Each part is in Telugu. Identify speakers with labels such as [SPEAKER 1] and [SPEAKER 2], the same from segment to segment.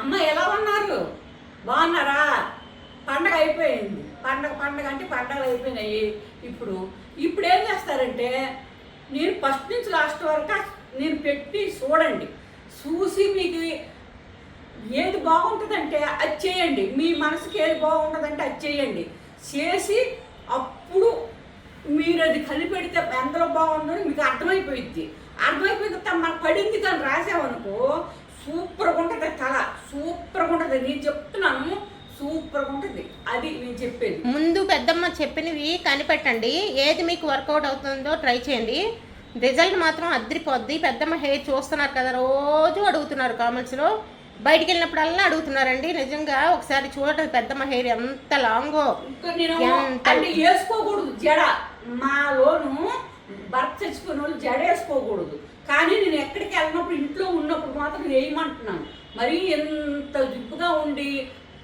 [SPEAKER 1] అమ్మ ఎలా ఉన్నారు? బాగున్నారా? పండగ అయిపోయింది. పండగ పండగ అంటే పండగలు అయిపోయినాయి. ఇప్పుడు ఇప్పుడు ఏం చేస్తారంటే నేను ఫస్ట్ నుంచి లాస్ట్ వరకు నేను పెట్టి చూడండి. చూసి మీకు ఏది బాగుంటుందంటే అది చేయండి. మీ మనసుకి ఏది బాగుంటుందంటే అది చేయండి. చేసి అప్పుడు మీరు అది కలిపెడితే ఎంతలో బాగుందో మీకు అర్థమైపోయింది అర్థమైపోయిన తర్వాత మనకు పడింది కానీ రాసామనుకో సూపర్గా ఉంటుంది తల సూపర్గా ఉంటుంది. నేను చెప్తున్నాను సూపర్గా ఉంటుంది. అది నేను చెప్పేది.
[SPEAKER 2] ముందు పెద్దమ్మ చెప్పినవి కనిపెట్టండి. ఏది మీకు వర్కౌట్ అవుతుందో ట్రై చేయండి. రిజల్ట్ మాత్రం అద్దరిపోద్ది పెద్దమ్మ హెయిర్ చూస్తున్నారు కదా రోజు అడుగుతున్నారు కామెంట్స్లో బయటికి వెళ్ళినప్పుడల్లా అడుగుతున్నారండి. నిజంగా ఒకసారి చూడండి పెద్దమ్మ హెయిర్ ఎంత లాంగో.
[SPEAKER 1] వేసుకోకూడదు. జడ. మాలోను భర్త చచ్చిపోయిన వాళ్ళు జడ వేసుకోకూడదు. కానీ నేను ఎక్కడికి వెళ్ళినప్పుడు ఇంట్లో ఉన్నప్పుడు మాత్రం వేయమంటున్నాను. మరీ ఎంత జిప్పుగా ఉండి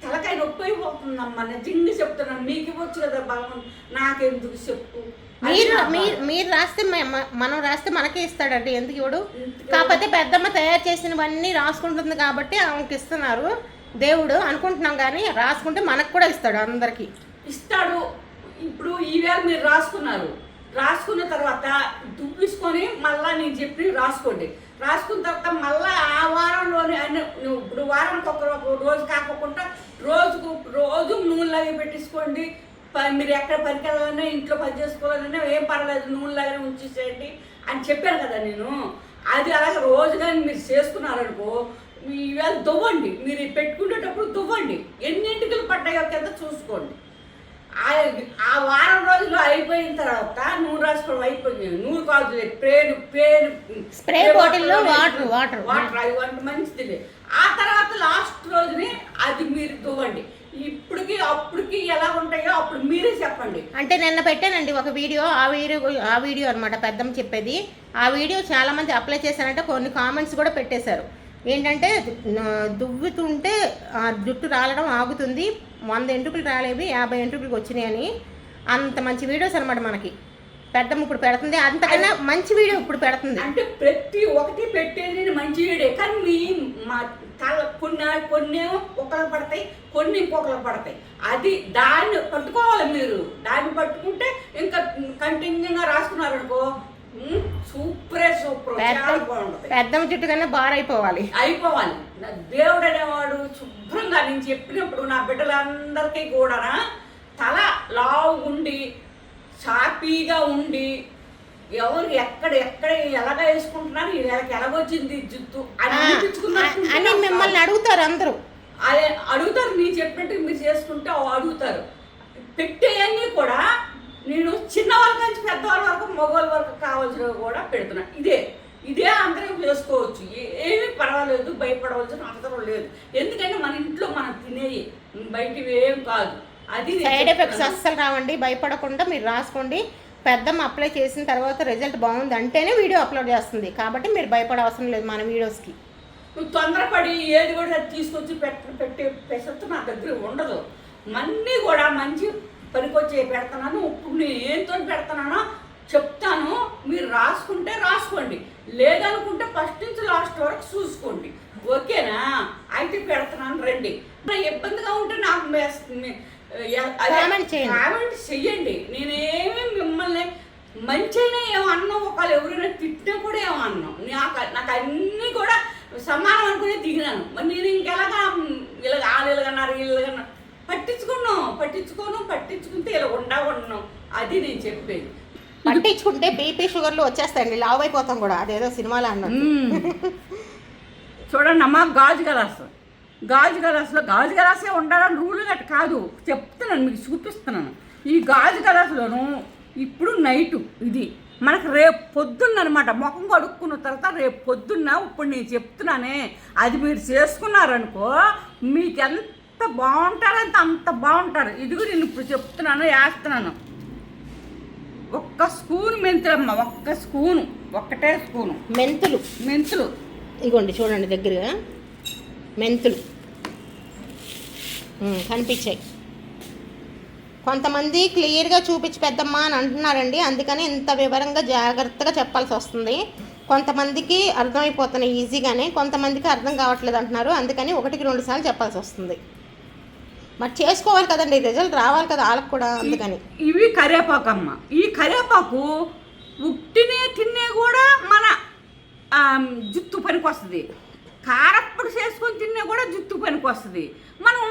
[SPEAKER 1] తలకాయ నొప్పి అయిపోతుందమ్మా నిజంగా చెప్తున్నాను. మీకు ఇవ్వచ్చు కదా బలం నాకెందుకు చెప్పు?
[SPEAKER 2] మీరు మీరు. మీరు రాస్తే మనం రాస్తే మనకే ఇస్తాడండి ఎందుకు ఇవ్వడు? కాకపోతే పెద్దమ్మ తయారు చేసినవన్నీ రాసుకుంటుంది కాబట్టి ఆమెకి ఇస్తున్నారు. దేవుడు అనుకుంటున్నాం కానీ రాసుకుంటే మనకు కూడా ఇస్తాడు అందరికీ.
[SPEAKER 1] ఇస్తాడు. ఇప్పుడు ఈవేళ మీరు రాసుకున్నారు. రాసుకున్న తర్వాత దువ్విసుకొని మళ్ళీ నేను చెప్పి రాసుకోండి. రాసుకున్న తర్వాత మళ్ళీ ఆ వారంలోనే అన్ని నువ్వు ఇప్పుడు వారానికి ఒక రోజు కాకుండా రోజుకు రోజు నూనెలాగే పెట్టించుకోండి ప- మీరు ఎక్కడ పనికి వెళ్ళాలన్నా ఇంట్లో పని చేసుకోవాలన్నా ఏం పర్లేదు నూనెలాగానే ఉంచేసేయండి అని చెప్పాను కదా నేను. అది అలాగే రోజు కానీ మీరు చేసుకున్నారనుకో ఇవాళ దువ్వండి. మీరు పెట్టుకునేటప్పుడు దువ్వండి. ఎన్ని ఎంటికలు పడ్డాయో కింద చూసుకోండి. ఆ- వారం రోజులు అయిపోయిన తర్వాత నూనె రాసుకోవడం అయిపోయింది. నూనె కాదు పేను పేను
[SPEAKER 2] స్ప్రే బాటిల్లో వాటర్, వాటర్.
[SPEAKER 1] వాటర్. అవి వంట మంచిది. ఆ తర్వాత లాస్ట్ రోజుని అది మీరు దువ్వండి. ఇప్పటికి అప్పటికి ఎలా ఉంటాయో అప్పుడు మీరే చెప్పండి.
[SPEAKER 2] అంటే నిన్న పెట్టానండి ఒక వీడియో ఆ వీడియో ఆ వీడియో అనమాట పెద్దమ్మ చెప్పేది. ఆ వీడియో చాలా మంది అప్లై చేశారంటే కొన్ని కామెంట్స్ కూడా పెట్టేశారు. ఏంటంటే దువ్వుతుంటే ఆ జుట్టు రాలడం ఆగుతుంది వంద ఎంట్రుకులు రాలేవి యాభై ఎంట్రుకులకు వచ్చినాయి అని అంత మంచి వీడియోస్ అనమాట మనకి. పెద్దమ్మ ఇప్పుడు పెడుతుంది. అంతకన్నా మంచి వీడియో ఇప్పుడు పెడుతుంది.
[SPEAKER 1] అంటే ప్రతి ఒక్కటి పెట్టేది మంచి వీడే కానీ మీ మా తల కొన్ని కొన్ని ఒకరికి పడతాయి కొన్ని ఇంకొకరికి పడతాయి. అది దాన్ని పట్టుకోవాలి మీరు. దాన్ని పట్టుకుంటే ఇంకా కంటిన్యూగా రాసుకున్నారనుకో ఉమ్, సూపరే సూపర్
[SPEAKER 2] పెద్దమ్మ జుట్టు కన్నా బారైపోవాలి.
[SPEAKER 1] అయిపోవాలి. నా దేవుడు అనేవాడు శుభ్రంగా నేను చెప్పినప్పుడు నా బిడ్డలందరికీ కూడా తల లావు ఉండి సాపీగా ఉండి ఎవరు ఎక్కడ ఎక్కడ ఎలాగ వేసుకుంటున్నారు వీళ్ళకి ఎలాగొచ్చింది జుత్తు అని
[SPEAKER 2] మిమ్మల్ని అడుగుతారు అందరూ.
[SPEAKER 1] అదే అడుగుతారు నేను చెప్పినట్టు మీరు చేసుకుంటే అడుగుతారు. పెట్టేయన్నీ కూడా నేను చిన్నవాళ్ళ నుంచి పెద్దవాళ్ళ వరకు మగవాళ్ళ వరకు కావాల్సినవి కూడా పెడుతున్నాను ఇదే. ఇదే అందరం చేసుకోవచ్చు. ఏమీ పర్వాలేదు భయపడవలసిన అవసరం లేదు. ఎందుకంటే మన ఇంట్లో మనం తినేవి బయటివి ఏం కాదు. అది
[SPEAKER 2] సైడ్ ఎఫెక్ట్స్. అస్సలు రావండి భయపడకుండా మీరు రాసుకోండి. పెద్దమ్మ అప్లై చేసిన తర్వాత రిజల్ట్ బాగుంది అంటేనే వీడియో అప్లోడ్ చేస్తుంది. కాబట్టి మీరు భయపడే అవసరం లేదు మన వీడియోస్కి.
[SPEAKER 1] నువ్వు తొందరపడి ఏది కూడా తీసుకొచ్చి పెట్ట పెట్టే పెసత్తు నా దగ్గర ఉండదు. అన్నీ కూడా మంచి పనికొచ్చే పెడతాను ఇప్పుడు నేను ఏంతో పెడతానో చెప్తాను. మీరు రాసుకుంటే రాసుకోండి. లేదనుకుంటే ఫస్ట్ నుంచి లాస్ట్ వరకు చూసుకోండి. ఓకేనా? అయితే పెడుతున్నాను రండి. ఇబ్బందిగా ఉంటే నాకు. కామెంట్ చెయ్యండి. నేనేమి మిమ్మల్ని మంచిగా ఏమో అన్నాం ఒకళ్ళు ఎవరైనా తిట్టినా కూడా ఏమో అన్నాం నాకు నాకు అన్నీ కూడా సమానం అనుకునే దిగినాను. మరి నేను ఇంకెలాగా ఇలాగ వాళ్ళు ఇలాగన్నారు వీళ్ళగన్నారు పట్టించుకున్నాం పట్టించుకోను పట్టించుకుంటే ఇలా ఉండా ఉన్నాం అది నేను చెప్పేది.
[SPEAKER 2] పట్టించుకుంటే బీపీ షుగర్లు వచ్చేస్తాయండి. లావ్ అయిపోతాం కూడా. అదేదో సినిమాలో అన్నారు
[SPEAKER 1] చూడండి అమ్మా గాజు గలాస్. గాజు గలాసులో గాజు గలాసే ఉండాలని రూల్ గట్ కాదు. చెప్తున్నాను మీకు చూపిస్తున్నాను. ఈ గాజు గలాసులోను ఇప్పుడు నైటు ఇది. మనకు రేపు పొద్దున్న అనమాట ముఖం కడుక్కున్న తర్వాత రేపు పొద్దున్న ఇప్పుడు నేను చెప్తున్నానే. అది మీరు చేసుకున్నారనుకో మీకు ఎంత బాగుంటారంటే అంత బాగుంటారు. ఇది కూడా నేను ఇప్పుడు చెప్తున్నాను వేస్తున్నాను. ఒక్క స్పూన్ మెంతులమ్మ ఒక్క స్పూను ఒక్కటే స్పూను.
[SPEAKER 2] మెంతులు.
[SPEAKER 1] మెంతులు.
[SPEAKER 2] ఇగోండి చూడండి దగ్గరగా. మెంతులు. కనిపించాయి. కొంతమంది క్లియర్గా చూపించి పెద్దమ్మా అని అంటున్నారండి. అందుకని ఇంత వివరంగా జాగ్రత్తగా చెప్పాల్సి వస్తుంది. కొంతమందికి అర్థమైపోతున్నాయి ఈజీగానే కొంతమందికి అర్థం కావట్లేదు అంటున్నారు. అందుకని ఒకటికి రెండు సార్లు చెప్పాల్సి వస్తుంది. మరి చేసుకోవాలి కదండి రిజల్ట్ రావాలి కదా వాళ్ళకి కూడా అందుకని.
[SPEAKER 1] ఇవి కరివేపాకు అమ్మ ఈ కరివేపాకు ఉట్టినే తినే కూడా మన జుత్తు పనికి వస్తుంది. కారప్పుడు చేసుకొని తిన్నా కూడా జుత్తు పనికి వస్తుంది. మనం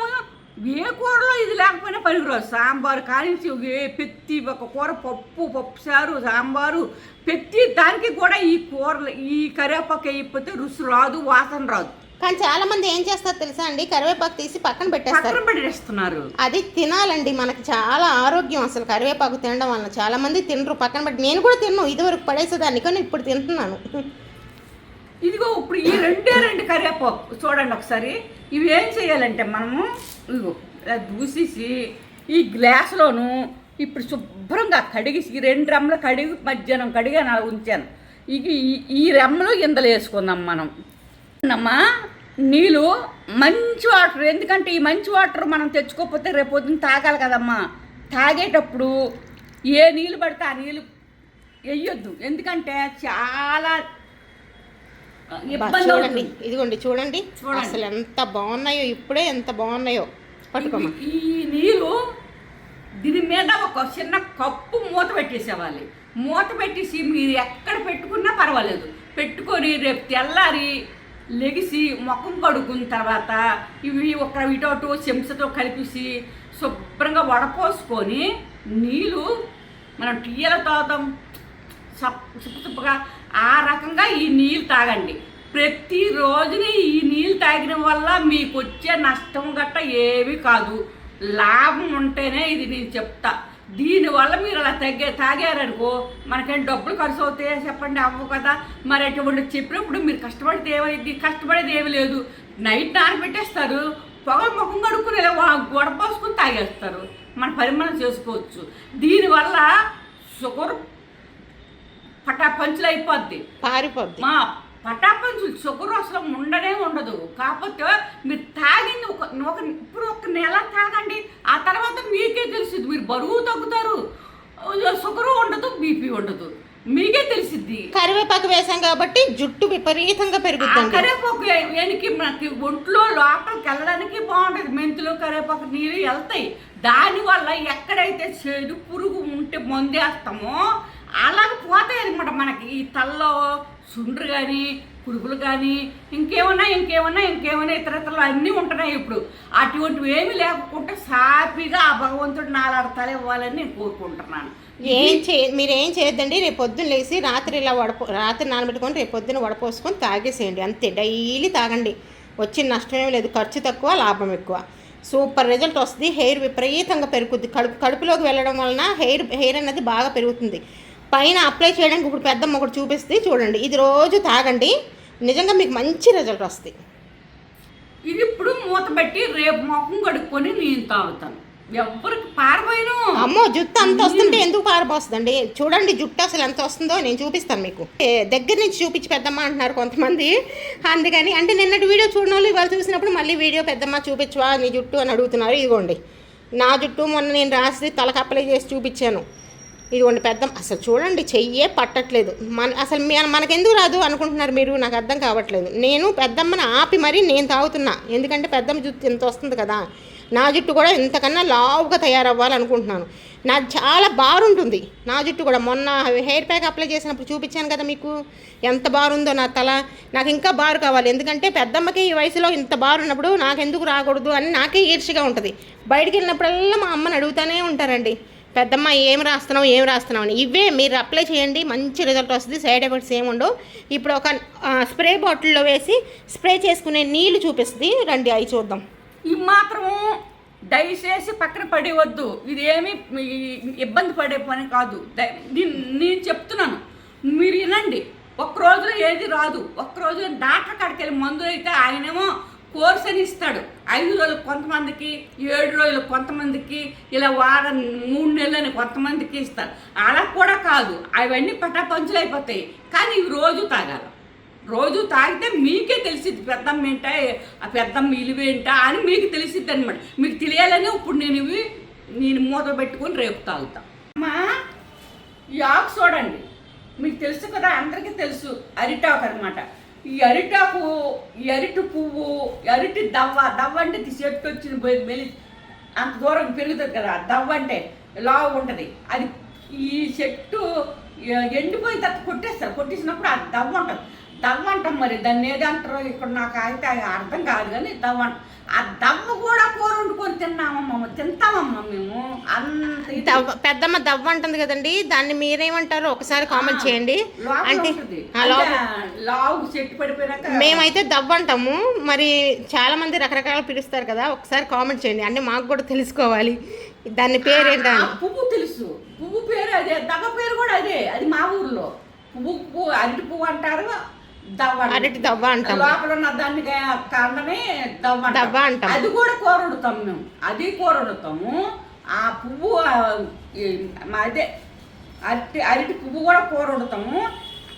[SPEAKER 1] ఏ కూరలో ఇది లేకపోయినా పనికిరాదు. సాంబారు కానించి ఏ పెత్తి ఒక కూర పప్పు పప్పు చారు సాంబారు పెత్తి దానికి కూడా ఈ కూరలు ఈ కరివేపాకు వేయకపోతే రుచి రాదు వాసన రాదు.
[SPEAKER 2] కానీ చాలా మంది ఏం చేస్తారు తెలుసా అండి? కరివేపాకు తీసి పక్కన పెట్టేస్తారు.
[SPEAKER 1] పెట్టేస్తున్నారు.
[SPEAKER 2] అది తినాలండి. మనకి చాలా ఆరోగ్యం అసలు. కరివేపాకు తినడం వలన చాలా మంది తినరు. పక్కన పెట్టి నేను కూడా తిన్నాను ఇదివరకు పడేసేదాన్ని కానీ ఇప్పుడు తింటున్నాను.
[SPEAKER 1] ఇదిగో ఇప్పుడు ఈ రెండే రెండు కరివేపాకు. చూడండి ఒకసారి. ఇవి ఏం చేయాలంటే మనము ఇదిగో దూసేసి ఈ గ్లాసులోను ఇప్పుడు శుభ్రంగా కడిగేసి ఈ రెండు రెమ్మలు కడిగి మధ్యాహ్నం కడిగి ఉంచాను. ఇక ఈ- ఈ రెమ్మలు ఇందలు వేసుకుందాం మనం. అమ్మా నీళ్ళు మంచి వాటర్ ఎందుకంటే ఈ మంచి వాటర్ మనం తెచ్చుకోకపోతే రేపు పొద్దున్న తాగాలి కదమ్మా. తాగేటప్పుడు ఏ నీళ్ళు పడితే ఆ నీళ్ళు వేయొద్దు. ఎందుకంటే చాలా
[SPEAKER 2] చూడండి. ఇదిగోండి చూడండి. అసలు ఎంత బాగున్నాయో ఇప్పుడే ఎంత బాగున్నాయో. పట్టుకోమా
[SPEAKER 1] ఈ ఈ నీళ్ళు దీని మీద ఒక చిన్న కప్పు మూత పెట్టేసేవాలి. మూత పెట్టేసి మీరు ఎక్కడ పెట్టుకున్నా పర్వాలేదు. పెట్టుకొని రేపు తెల్లారి లెగిసి ముఖం కడుక్కున్న తర్వాత ఇవి ఒక ఇటోటు చెంచతో కలిపేసి శుభ్రంగా వడపోసుకొని నీళ్ళు మనం టీయలో తాగుతాం సప్ సుప్పుగా ఆ రకంగా ఈ నీళ్ళు తాగండి. ప్రతిరోజుని ఈ నీళ్ళు తాగడం వల్ల మీకు వచ్చే నష్టం గట్ట ఏమీ కాదు. లాభం ఉంటేనే ఇది నేను చెప్తా. దీనివల్ల మీరు అలా తగ్గే తాగారనుకో మనకేం డబ్బులు ఖర్చు అవుతాయా చెప్పండి అవ్వవు కదా. మరి అటువంటి చెప్పినప్పుడు మీరు కష్టపడితే ఏమైంది? కష్టపడేది ఏమీ లేదు. నైట్ నానబెట్టేస్తారు పొగ ముఖం కడుక్కుని గొడపోసుకుని తాగేస్తారు. మన పరిమాణం చేసుకోవచ్చు. దీనివల్ల షుగర్ పటాపంచులు అయిపోద్ది.
[SPEAKER 2] పారిపోద్ది.
[SPEAKER 1] మా పటాపంచులు షుగర్ అసలు ఉండనే ఉండదు. కాకపోతే మీరు తాగింది ఒక ఒక ఇప్పుడు ఒక నెల తాగండి ఆ తర్వాత మీకే తెలిసిద్ది మీరు బరువు తగ్గుతారు. షుగరు ఉండదు బీపీ ఉండదు. మీకే తెలిసిద్ది.
[SPEAKER 2] కరివేపాకు వేసాం కాబట్టి జుట్టు విపరీతంగా
[SPEAKER 1] ఆ
[SPEAKER 2] పెరుగుద్దండి
[SPEAKER 1] కరివేపాకు వెనక్కి మనకి ఒంట్లో లోపలికి వెళ్ళడానికి బాగుంటుంది. మెంతులు కరివేపాకు నీళ్ళు వెళ్తాయి. దానివల్ల ఎక్కడైతే చెడు పురుగు ఉంటే మందేస్తామో అలాగ పోతాయి అనమాట మనకి. ఈ తల్లో సుండ్రు కానీ పురుగులు కానీ ఇంకేమన్నా ఇంకేమన్నా ఇంకేమన్నా ఇతర ఇతరులు అన్నీ ఉంటున్నాయి ఇప్పుడు. అటువంటివి ఏమీ లేకుండా సాఫీగా ఆ భగవంతుడు నాలాడతాలు ఇవ్వాలని నేను కోరుకుంటున్నాను.
[SPEAKER 2] ఏం చే మీరు ఏం చేయొద్దండి రేపు పొద్దున్న లేచి రాత్రి ఇలా వడపో రాత్రి నానబెట్టుకొని రేపు పొద్దున్న వడపోసుకొని తాగేసేయండి. అంతే డైలీ తాగండి. వచ్చిన నష్టం ఏం లేదు ఖర్చు తక్కువ లాభం ఎక్కువ. సూపర్ రిజల్ట్ వస్తుంది. హెయిర్ విపరీతంగా పెరుగుద్ది. కడుపు కడుపులోకి వెళ్ళడం వలన హెయిర్ హెయిర్ అనేది బాగా పెరుగుతుంది. పైన అప్లై చేయడానికి ఇప్పుడు పెద్దమ్మ ఒకటి చూపిస్తే చూడండి. ఇది రోజు తాగండి. నిజంగా మీకు మంచి రిజల్ట్ వస్తుంది.
[SPEAKER 1] ఇది ఇప్పుడు మూత పెట్టి రేపు మొఖం కడుక్కొని నేను తాగుతాను. ఎవ్వరికి పారబోయిను?
[SPEAKER 2] అమ్మో జుట్టు అంత వస్తుంటే ఎందుకు పారిపోస్తుందండి చూడండి జుట్టు అసలు ఎంత వస్తుందో నేను చూపిస్తాను మీకు. దగ్గర నుంచి చూపించి పెద్దమ్మ అంటున్నారు కొంతమంది. అందుకని అంటే నిన్నటి వీడియో చూడని వాళ్ళు ఇవాళ చూసినప్పుడు మళ్ళీ వీడియో పెద్దమ్మ చూపించవా నీ జుట్టు అని అడుగుతున్నారు. ఇదిగోండి. నా జుట్టు మొన్న నేను రాసి తలకు అప్లై చేసి చూపించాను. ఇదిగోండి పెద్ద అసలు చూడండి చెయ్యే పట్టట్లేదు. మన అసలు మనకెందుకు రాదు అనుకుంటున్నారు మీరు? నాకు అర్థం కావట్లేదు. నేను పెద్దమ్మని ఆపి మరీ నేను తాగుతున్నా. ఎందుకంటే పెద్దమ్మ జుట్టు ఇంత వస్తుంది కదా. నా జుట్టు కూడా ఇంతకన్నా లావుగా తయారవ్వాలనుకుంటున్నాను. నా చాలా బారుంటుంది. నా జుట్టు కూడా మొన్న హెయిర్ ప్యాక్ అప్లై చేసినప్పుడు చూపించాను కదా మీకు. ఎంత బారుందో నా తల. నాకు ఇంకా బారు కావాలి. ఎందుకంటే పెద్దమ్మకి ఈ వయసులో ఇంత బారు ఉన్నప్పుడు నాకు ఎందుకు రాకూడదు అని నాకే ఈర్ష్యగా ఉంటుంది. బయటికి వెళ్ళినప్పుడల్లా మా అమ్మని అడుగుతూనే ఉంటారండి. పెద్దమ్మ ఏం రాస్తున్నావు? ఏం రాస్తున్నావు? అని. ఇవే మీరు అప్లై చేయండి. మంచి రిజల్ట్ వస్తుంది. సైడ్ ఎఫెక్ట్స్ ఏమి ఉండవు. ఇప్పుడు ఒక స్ప్రే బాటిల్లో వేసి స్ప్రే చేసుకునే నీళ్ళు చూపిస్తుంది. రండి అవి చూద్దాం.
[SPEAKER 1] ఇవి మాత్రము దయచేసి పక్కన పడేవద్దు ఇది ఏమి ఇబ్బంది పడే పని కాదు. నేను చెప్తున్నాను. మీరు వినండి. ఒక్క రోజులో ఏది రాదు. ఒక్క రోజు డాక్టర్ కాడికి వెళ్ళి మందులు అయితే ఆయనేమో కోర్స్ అని ఇస్తాడు. ఐదు రోజులు కొంతమందికి ఏడు రోజులు కొంతమందికి ఇలా వారం మూడు నెలలని కొంతమందికి ఇస్తారు. అలా కూడా కాదు. అవన్నీ పటాపంచులు అయిపోతాయి. కానీ ఇవి రోజు తాగాలి. రోజు తాగితే మీకే తెలిసిద్ది పెద్దమ్మ ఏంటా ఆ పెద్దమ్మ ఇలువేంటా అని మీకు తెలిసిద్ది అనమాట మీకు తెలియాలని ఇప్పుడు నేను ఇవి నేను మూత పెట్టుకొని రేపు తాగుతా. అమ్మా ఈ ఆకు చూడండి. మీకు తెలుసు కదా అందరికీ తెలుసు అరిటాక్ అనమాట ఈ అరిటాకు ఈ అరిటి పువ్వు ఈ అరిటి దవ్వ దవ్వ అంటే ఇది చెట్టు వచ్చిన మెలి అంత దూరం పెరుగుతుంది కదా దవ్వ అంటే లావు ఉంటుంది. అది ఈ చెట్టు ఎండిపోయిన తర్వాత కొట్టేస్తారు. కొట్టేసినప్పుడు ఆ దవ్వ ఉంటుంది. దవ్వ అంటాం మరి. దాన్ని ఏది అంటారో ఇక్కడ నాకు అయితే అది అర్థం కాదు కానీ దవ్వ అంట ఆ దవ్వ కూడా కూర వండుకొని తిన్నామమ్మ తింటామమ్మ మేము. అంత
[SPEAKER 2] పెద్దమ్మ దవ్వ అంటుంది కదండి. దాన్ని మీరేమంటారో ఒకసారి కామెంట్ చేయండి. అంటే
[SPEAKER 1] లావు చెట్టు పడిపోయినాక
[SPEAKER 2] మేమైతే దవ్వ అంటాము. మరి చాలా మంది రకరకాల పిలుస్తారు కదా. ఒకసారి కామెంట్ చేయండి. అంటే మాకు కూడా తెలుసుకోవాలి. దాని పేరు ఏంటని
[SPEAKER 1] పువ్వు తెలుసు. పువ్వు పేరు అదే. దవ్వ పేరు కూడా అదే. అది మా ఊర్లో. పువ్వు పువ్వు అరటి పువ్వు అంటారు.
[SPEAKER 2] అరటి దవ్వ అంటాం.
[SPEAKER 1] లోపల ఉన్న దాన్ని కారణమే దవ్వ.
[SPEAKER 2] దవ్వ అంటాం.
[SPEAKER 1] అది కూడా కూర వండుతాం మేము. అది కూర వండుతాము ఆ పువ్వు అదే అరటి అరటి పువ్వు కూడా కూర వండుతాము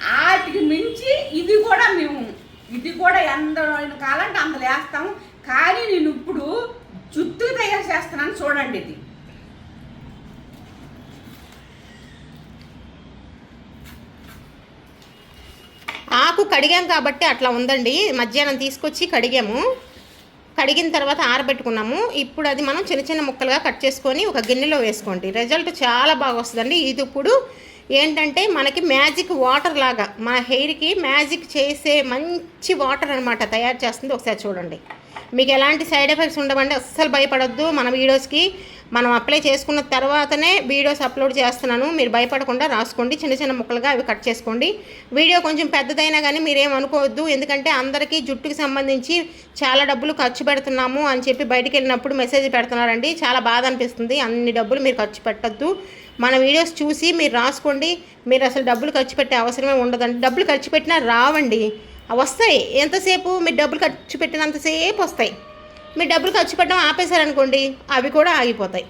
[SPEAKER 1] వాటికి మించి ఇది కూడా మేము ఇది కూడా ఎంత కాలంటే అంత వేస్తాము. కానీ నేను ఇప్పుడు జుత్తు తయారు చేస్తున్నాను. చూడండి ఇది.
[SPEAKER 2] కడిగాం కాబట్టి అట్లా ఉందండి. మధ్యాహ్నం తీసుకొచ్చి కడిగాము. కడిగిన తర్వాత ఆరబెట్టుకున్నాము. ఇప్పుడు అది మనం చిన్న చిన్న ముక్కలుగా కట్ చేసుకొని ఒక గిన్నెలో వేసుకోండి. రిజల్ట్ చాలా బాగా వస్తుందండి. ఇది ఇప్పుడు ఏంటంటే మనకి మ్యాజిక్ వాటర్ లాగా మన హెయిర్కి మ్యాజిక్ చేసే మంచి వాటర్ అనమాట తయారు చేస్తుంది. ఒకసారి చూడండి. మీకు ఎలాంటి సైడ్ ఎఫెక్ట్స్ ఉండవండి అస్సలు భయపడొద్దు. మన వీడియోస్కి మనం అప్లై చేసుకున్న తర్వాతనే వీడియోస్ అప్లోడ్ చేస్తున్నాను. మీరు భయపడకుండా రాసుకోండి. చిన్న చిన్న ముక్కలుగా అవి కట్ చేసుకోండి. వీడియో కొంచెం పెద్దదైనా కానీ మీరేం అనుకోవద్దు. ఎందుకంటే అందరికీ జుట్టుకి సంబంధించి చాలా డబ్బులు ఖర్చు పెడుతున్నాము అని చెప్పి బయటికి వెళ్ళినప్పుడు మెసేజ్ పెడుతున్నారండి. చాలా బాధ అనిపిస్తుంది. అన్ని డబ్బులు మీరు ఖర్చు పెట్టద్దు. మన వీడియోస్ చూసి మీరు రాసుకోండి. మీరు అసలు డబ్బులు ఖర్చు పెట్టే అవసరమే ఉండదండి. డబ్బులు ఖర్చు పెట్టినా రావండి. వస్తాయి. ఎంతసేపు? మీరు డబ్బులు ఖర్చు పెట్టినంతసేపు వస్తాయి. మీరు డబ్బులు ఖర్చు పెట్టడం ఆపేశారనుకోండి అవి కూడా ఆగిపోతాయి.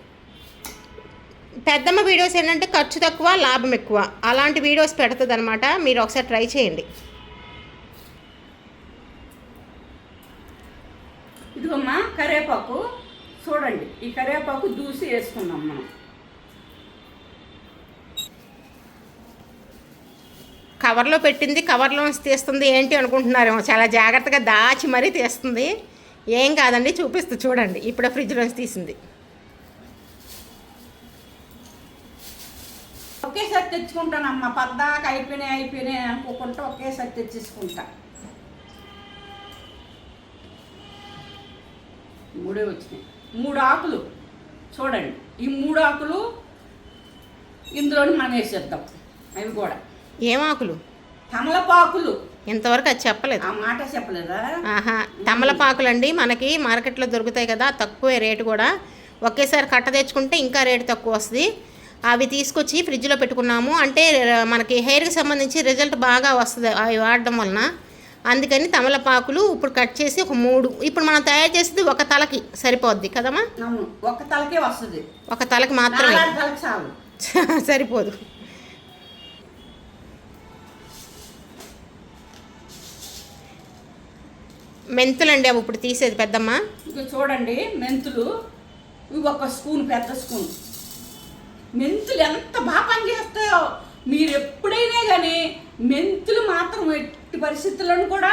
[SPEAKER 2] పెద్దమ్మ వీడియోస్ ఏంటంటే ఖర్చు తక్కువ లాభం ఎక్కువ. అలాంటి వీడియోస్ పెడుతుంది అనమాట మీరు ఒకసారి ట్రై చేయండి.
[SPEAKER 1] ఇదిగమ్మా కరివేపాకు. చూడండి ఈ కరివేపాకు దూసి వేసుకున్నాం మనం.
[SPEAKER 2] కవర్లో పెట్టింది కవర్లో తీస్తుంది ఏంటి అనుకుంటున్నారేమో. చాలా జాగ్రత్తగా దాచి మరీ తీస్తుంది. ఏం కాదండి చూపిస్తూ చూడండి. ఇప్పుడు ఫ్రిడ్జ్లోంచి తీసింది.
[SPEAKER 1] ఒకేసారి తెచ్చుకుంటానమ్మా. పద్దాక అయిపోయినాయి అయిపోయినాయి అనుకోకుండా ఒకేసారి తెచ్చేసుకుంటా. మూడే వచ్చినాయి. మూడు ఆకులు. చూడండి. ఈ మూడు ఆకులు ఇందులోని మనం వేసేద్దాం. అవి కూడా.
[SPEAKER 2] ఏం ఆకులు
[SPEAKER 1] తమలపాకులు.
[SPEAKER 2] ఇంతవరకు అది చెప్పలేదు.
[SPEAKER 1] ఆ మాట చెప్పలేదా?
[SPEAKER 2] ఆహా తమలపాకులు అండి మనకి మార్కెట్లో దొరుకుతాయి కదా తక్కువే రేటు కూడా. ఒకేసారి కట్ట తెచ్చుకుంటే ఇంకా రేటు తక్కువ వస్తుంది. అవి తీసుకొచ్చి ఫ్రిడ్జ్లో పెట్టుకున్నాము. అంటే మనకి హెయిర్కి సంబంధించి రిజల్ట్ బాగా వస్తుంది అవి వాడడం వలన. అందుకని తమలపాకులు ఇప్పుడు కట్ చేసి ఒక మూడు ఇప్పుడు మనం తయారు చేసేది ఒక తలకి సరిపోద్ది కదమ్మా?
[SPEAKER 1] ఒక్క తలకే వస్తుంది.
[SPEAKER 2] ఒక తలకి మాత్రమే.
[SPEAKER 1] నాలుగు మెంతులు
[SPEAKER 2] అండి మెంతులండి అవి ఇప్పుడు తీసేది పెద్దమ్మ.
[SPEAKER 1] ఇక చూడండి మెంతులు. ఇవి ఒక స్పూన్ పెద్ద స్పూన్. మెంతులు ఎంత బాగా పనిచేస్తాయో. మీరు ఎప్పుడైనా కానీ మెంతులు మాత్రం ఎట్టి పరిస్థితులను కూడా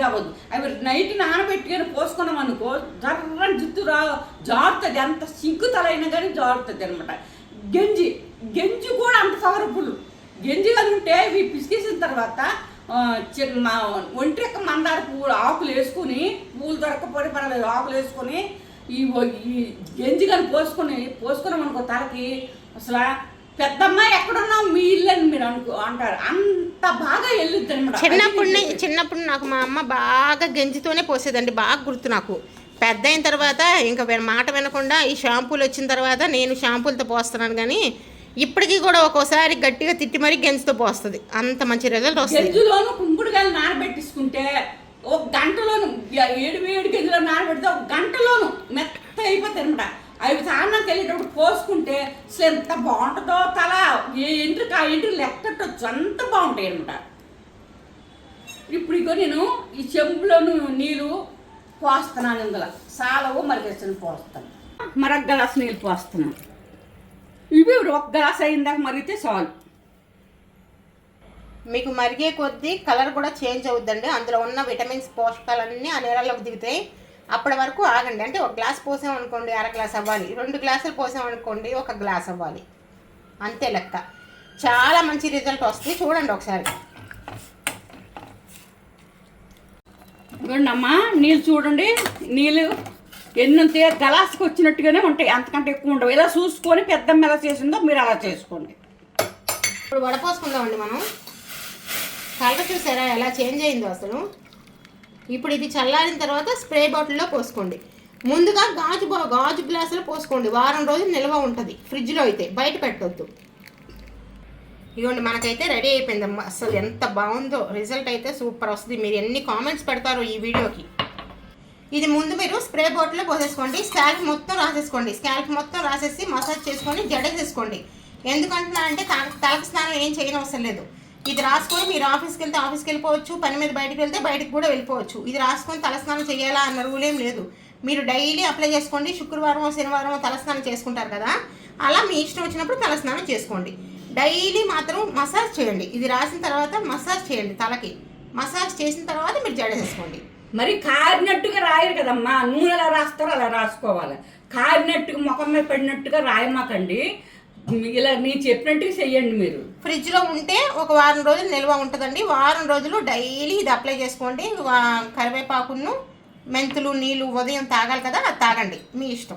[SPEAKER 1] రావద్దు. అవి నైట్ నానబెట్టుకొని పోసుకున్నాం అనుకో జర్రని జుత్తు రా జారుతుంది. ఎంత సిగ్గుతలైనా కానీ జారుతుంది అనమాట గంజి గంజి కూడా అంత పవర్ఫుల్. గంజి కానీ ఉంటే ఇవి పిసికేసిన తర్వాత చిన్న ఒంట్రెక్క మందార పువ్వులు ఆకులు వేసుకుని పువ్వులు దొరకపోతే పర్వాలేదు ఆకులు వేసుకొని ఈ గంజి కానీ పోసుకొని పోసుకున్నాం అనుకో తలకి అసలు పెద్దమ్మాయి ఎక్కడున్నావు? మీ ఇల్లు అని మీరు అనుకో అంటారు. అంత బాగా వెళ్ళుద్ది అనమాట
[SPEAKER 2] చిన్నప్పుడు చిన్నప్పుడు నాకు మా అమ్మ బాగా గంజితోనే పోసేదండి బాగా గుర్తు నాకు. పెద్ద అయిన తర్వాత ఇంకా మాట వినకుండా ఈ షాంపూలు వచ్చిన తర్వాత నేను షాంపూలతో పోస్తున్నాను కానీ ఇప్పటికీ కూడా ఒక్కోసారి గట్టిగా తిట్టి మరీ గెంజుతో పోస్తుంది. అంత మంచి రిజల్ట్ వస్తుంది.
[SPEAKER 1] గెంజులోను కుంకుడుగాయలు నానబెట్టించుకుంటే ఒక గంటలోను ఏడు ఏడు గెంజులో నానబెడితే ఒక గంటలోను మెత్త అయిపోతాయి అనమాట అవి స్నానానికి వెళ్ళేటప్పుడు పోసుకుంటే అసలు ఎంత బాగుంటుందో తల ఏ ఎంట్రుకి ఆ ఎంట్రు లెక్కట్టొచ్చు అంత బాగుంటాయి అనమాట ఇప్పుడు ఇగో నేను ఈ చెంబులోను నీళ్ళు పోస్తున్నాను ఇందులో. సాలవు మరిగేసిన పోస్తాను. మరొక నీళ్ళు పోస్తున్నాను. ఇవి ఒక గ్లాస్ అయిందాక మరిగితే చాలు.
[SPEAKER 2] మీకు మరిగే కొద్దీ కలర్ కూడా చేంజ్ అవుద్దండి. అందులో ఉన్న విటమిన్స్ పోషకాలన్నీ ఆ నీళ్ళలోకి దిగుతాయి. అప్పటి వరకు ఆగండి. అంటే ఒక గ్లాస్ పోసాం అనుకోండి అర గ్లాస్ అవ్వాలి. రెండు గ్లాసులు పోసాం అనుకోండి ఒక గ్లాస్ అవ్వాలి. అంతే లెక్క. చాలా మంచి రిజల్ట్ వస్తుంది. చూడండి ఒకసారి.
[SPEAKER 1] ఇదిగోండి అమ్మా నీళ్ళు చూడండి. నీళ్ళు ఎన్నుంటే గలాస్కి వచ్చినట్టుగానే ఉంటాయి. అంతకంటే ఎక్కువ ఉండవు. ఇలా చూసుకొని పెద్దమ్మ ఎలా చేసిందో మీరు అలా చేసుకోండి.
[SPEAKER 2] ఇప్పుడు వడపోసుకుందామండి మనం. కలర్ చూసారా? ఎలా చేంజ్ అయిందో అసలు. ఇప్పుడు ఇది చల్లారిన తర్వాత స్ప్రే బాటిల్లో పోసుకోండి. ముందుగా గాజు బా గాజు గ్లాసులో పోసుకోండి. వారం రోజులు నిల్వ ఉంటుంది. ఫ్రిడ్జ్లో అయితే. బయట పెట్టొద్దు. ఇదిగోండి మనకైతే రెడీ అయిపోయిందమ్మా. అసలు ఎంత బాగుందో. రిజల్ట్ అయితే సూపర్ వస్తుంది. మీరు ఎన్ని కామెంట్స్ పెడతారో ఈ వీడియోకి. ఇది ముందు మీరు స్ప్రే బాటిల్లో పోసేసుకోండి. స్కాల్ప్ మొత్తం రాసేసుకోండి. స్కాల్ప్ మొత్తం రాసేసి మసాజ్ చేసుకొని జడేసేసుకోండి ఎందుకంటున్నా అంటే తలకు స్నానం ఏం చేయని అవసరం లేదు. ఇది రాసుకొని మీరు ఆఫీస్కి వెళ్తే ఆఫీస్కి వెళ్ళిపోవచ్చు. పని మీద బయటకు వెళ్తే బయటకు కూడా వెళ్ళిపోవచ్చు. ఇది రాసుకొని తలస్నానం చేయాలా అన్న రూల్ ఏం లేదు. మీరు డైలీ అప్లై చేసుకోండి. శుక్రవారం శనివారం తలస్నానం చేసుకుంటారు కదా. అలా మీ ఇష్టం వచ్చినప్పుడు తలస్నానం చేసుకోండి. డైలీ మాత్రం మసాజ్ చేయండి. ఇది రాసిన తర్వాత మసాజ్ చేయండి తలకి. మసాజ్ చేసిన తర్వాత మీరు జడేసేసుకోండి
[SPEAKER 1] మరి కారినట్టుగా రాయరు కదమ్మా. నూనె ఎలా రాస్తారో అలా రాసుకోవాలి. కారినట్టుగా ముఖం మీద పడినట్టుగా రాయమాకండి. ఇలా నేను చెప్పినట్టుగా చెయ్యండి మీరు.
[SPEAKER 2] ఫ్రిడ్జ్లో ఉంటే ఒక వారం రోజులు నిల్వ ఉంటుందండి. వారం రోజులు డైలీ ఇది అప్లై చేసుకోండి. వా- కరివేపాకును మెంతులు నీళ్ళు ఉదయం తాగాలి కదా అది తాగండి. మీ ఇష్టం.